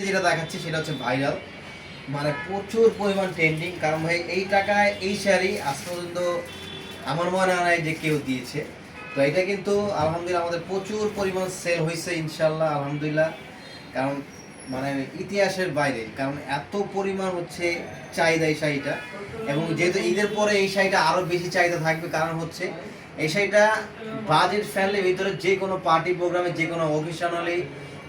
যেটা দেখাচ্ছি সেটা হচ্ছে ভাইরাল মানে প্রচুর পরিমাণ ট্রেন্ডিং কারণ ভাই এই টাকায়, এই শাড়ি আজ পর্যন্ত আমার মনে হয় যে কেউ দিয়েছে। তো এটা কিন্তু আলহামদুলিল্লাহ আমাদের প্রচুর পরিমাণ সেল হয়েছে ইনশাল্লাহ আলহামদুলিল্লাহ। কারণ মানে ইতিহাসের বাইরে, কারণ এত পরিমাণ হচ্ছে চাহিদা এই শাড়িটা। এবং যেহেতু ঈদের পরে এই শাড়িটা আরও বেশি চাহিদা থাকবে, কারণ হচ্ছে এই শাড়িটা বাজেট ফ্যামিলির ভিতরে যে কোনো পার্টি প্রোগ্রামে যে কোনো অকেশনালি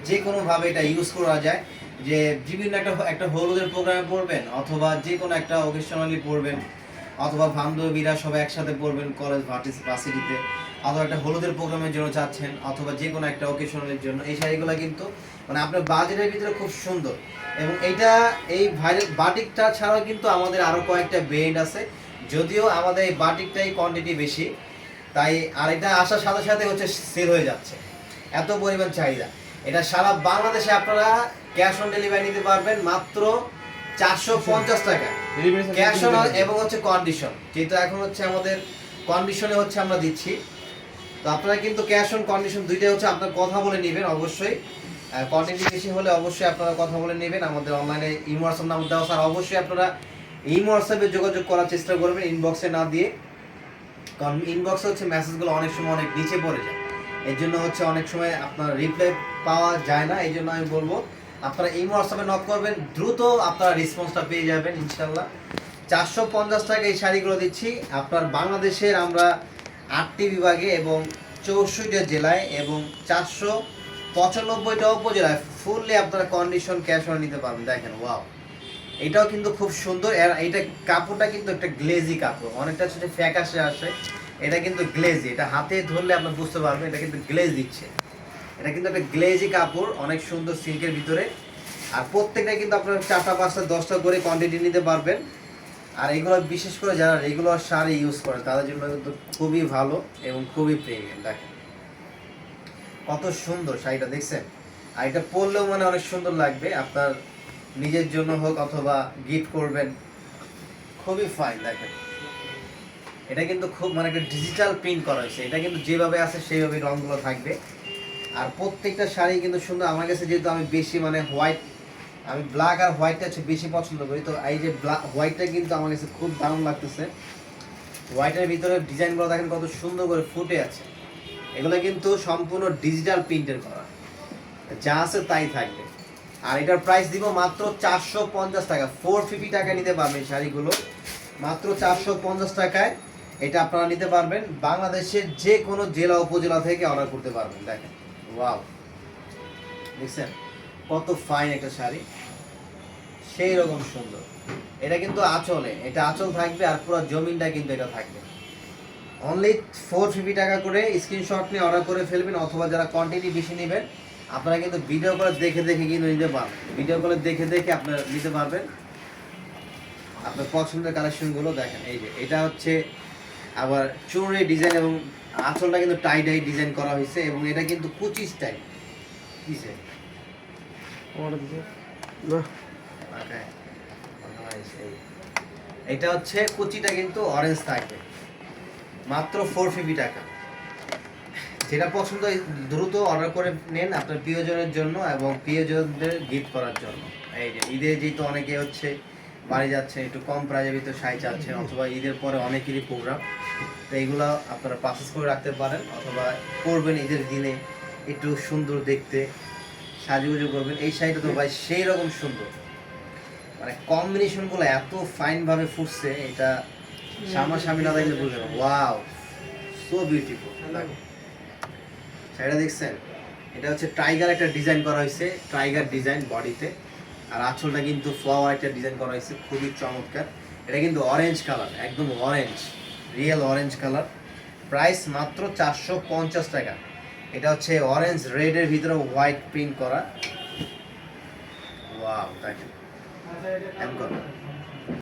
যে কোনোভাবে এটা ইউজ করা যায়। যে বিভিন্ন একটা একটা হলুদের প্রোগ্রামে পড়বেন, অথবা যে কোনো একটা অকেশনালি পড়বেন, অথবা বান্ধবীরা সবাই একসাথে পড়বেন কলেজ ভার্সিটিতে অথবা একটা হলুদের প্রোগ্রামের জন্য চাচ্ছেন অথবা যে কোনো একটা অকেশনালের জন্য। এই শাড়িগুলো কিন্তু মানে আপনার বাজেটের ভিতরে খুব সুন্দর। এবং এটা এই ভাইরাল বাটিকটা ছাড়াও কিন্তু আমাদের আরও কয়েকটা ব্রেন্ড আছে। যদিও আমাদের এই বাটিকটাই কোয়ান্টিটি বেশি, তাই আর এটা আসার সাথে সাথে হচ্ছে সেল হয়ে যাচ্ছে। এত পরিমাণ চাহিদা। এটা সারা বাংলাদেশে আপনারা ক্যাশ অন ডেলিভারি নিতে পারবেন মাত্র চারশো পঞ্চাশ টাকা। ক্যাশ অন এবং হচ্ছে কন্ডিশন যেহেতু এখন হচ্ছে আমাদের কন্ডিশনে হচ্ছে আমরা দিচ্ছি। তো আপনারা কিন্তু ক্যাশ অন কন্ডিশন দুইটাই হচ্ছে আপনার কথা বলে নেবেন অবশ্যই। কোয়ান্টিটি বেশি হলে অবশ্যই আপনারা কথা বলে নেবেন। আমাদের অনলাইনে ইমো হোয়াটসঅ্যাপ নাম্বার দেওয়া স্যার অবশ্যই আপনারা ইমো হোয়াটসঅ্যাপে যোগাযোগ করার চেষ্টা করবেন ইনবক্সে না দিয়ে। কারণ ইনবক্সে হচ্ছে মেসেজগুলো অনেক সময় অনেক নিচে পড়ে যায়। এর জন্য হচ্ছে অনেক সময় আপনার রিপ্লাই পাওয়া যায় না এই জন্য আমি বলব, আপনারা এই হোয়াটসঅ্যাপে নক করবেন, দ্রুত আপনারা রেসপন্সটা পেয়ে যাবেন ইনশাল্লাহ চারশো পঞ্চাশ টাকা এই শাড়িগুলো দিচ্ছি, আপনার বাংলাদেশের আমরা আটটি বিভাগে এবং চৌষট্টি জেলায় এবং চারশো পঁচানব্বইটা উপজেলায় ফুললি আপনারা কন্ডিশন ক্যাশ অন নিতে পারবেন, দেখেন ওয়াও এটাও কিন্তু খুব সুন্দর এটা কাপড়টা কিন্তু একটা গ্লেজি কাপড়, অনেকটা হচ্ছে ফ্যাকাশে আসে। এটা কিন্তু গ্লেজি এটা হাতে ধরলে আপনার বুঝতে পারবেন, এটা কিন্তু গ্লেজ দিচ্ছে। এটা কিন্তু একটা গ্লেজি কাপড়, অনেক সুন্দর সিল্কের ভিতরে। আর প্রত্যেকটা কিন্তু আপনার চারটা, পাঁচটা, দশটা করে কোয়ান্টিটি নিতে পারবেন। আর এগুলো বিশেষ করে যারা রেগুলার শাড়ি ইউজ করে, তাদের জন্য কিন্তু খুবই ভালো এবং খুবই প্রিমিয়াম দেখেন। কত সুন্দর শাড়িটা, দেখছেন? আর এটা পরলেও মানে অনেক সুন্দর লাগবে, আপনার নিজের জন্য হোক অথবা গিফট করবেন। খুবই ফাইন দেখেন। এটা কিন্তু খুব মানে একটা ডিজিটাল প্রিন্ট করা হয়েছে। এটা কিন্তু যেভাবে আছে, সেইভাবে রঙগুলো থাকবে। আর প্রত্যেকটা শাড়ি কিন্তু সুন্দর। আমার কাছে যেহেতু আমি বেশি মানে হোয়াইট আমি ব্ল্যাক আর হোয়াইটটা হচ্ছে বেশি পছন্দ করি, তো এই যে ব্ল্যাক হোয়াইটটা কিন্তু আমার কাছে খুব দারুণ লাগতেছে। হোয়াইটের ভিতরে ডিজাইনগুলো দেখেন কত সুন্দর করে ফুটে আছে। এগুলো কিন্তু সম্পূর্ণ ডিজিটাল প্রিন্টের করা। যা আছে তাই থাকবে। আর এটার প্রাইস দিব মাত্র চারশো পঞ্চাশ টাকা। ফোর ফিফটি টাকা নিতে পারবেন এই শাড়িগুলো। মাত্র চারশো পঞ্চাশ টাকায় এটা আপনারা নিতে পারবেন। বাংলাদেশের যে কোনো জেলা, উপজেলা থেকে অর্ডার করতে পারবেন, দেখেন। ওয়াও দেখছেন? কত ফাইন একটা শাড়ি। সেই রকম সুন্দর। এটা কিন্তু আঁচলে, এটা আঁচল থাকবে আর পুরো জমিনটা কিন্তু এটা থাকবে। অনলি ফোর ফিফটি টাকা করে স্ক্রিনশট নিয়ে অর্ডার করে ফেলবেন, অথবা যারা কোয়ান্টিটি বেশি নেবেন, আপনারা কিন্তু ভিডিও কলে দেখে দেখে কিন্তু নিতে পারবেন ভিডিও কলে দেখে দেখে আপনারা নিতে পারবেন। আপনার পছন্দের কালেকশনগুলো দেখেন, এই যে, এটা হচ্ছে আবার চুনরি ডিজাইন এবং আঁচলটা কিন্তু টাই ডাই ডিজাইন করা হয়েছে এবং এটা কিন্তু কুচি স্টাইল কিসে এটা হচ্ছে কুচিটা কিন্তু অরেঞ্জ থাকবে মাত্র ফোর ফিফটি টাকা। যেটা পছন্দ হয় দ্রুত অর্ডার করে নেন আপনার প্রিয়জনের জন্য এবং প্রিয়জনদের গিফট করার জন্য। এই যে ঈদে যেহেতু অনেকে হচ্ছে বাড়ি যাচ্ছে, একটু কম প্রাইজের ভিতরে শাড়ি চাচ্ছেন অথবা ঈদের পরে অনেকেরই প্রোগ্রাম। তো এইগুলো আপনারা পারচেস করে রাখতে পারেন, অথবা করবেন ঈদের দিনে একটু সুন্দর দেখতে, সাজুগুজু করবেন। এই শাড়িটা তো ভাই সেই রকম সুন্দর। মানে কম্বিনেশনগুলো এত ফাইন ভাবে ফুটছে, এটা সামনাসামনি না দেখলে বুঝবে না। ওয়াও সো বিউটিফুল শাড়িটা দেখছেন? এটা হচ্ছে টাইগার একটা ডিজাইন করা হয়েছে টাইগার ডিজাইন বডিতে আর আঁচলটা কিন্তু ফ্লাওয়ার একটা ডিজাইন করা হয়েছে, খুবই চমৎকার। এটা কিন্তু অরেঞ্জ কালার একদম orange real orange colour price মাত্র চারশো পঞ্চাশ টাকা। এটা হচ্ছে অরেঞ্জ রেডের ভিতরে হোয়াইট প্রিন্ট করা। ওয়াও দেখেন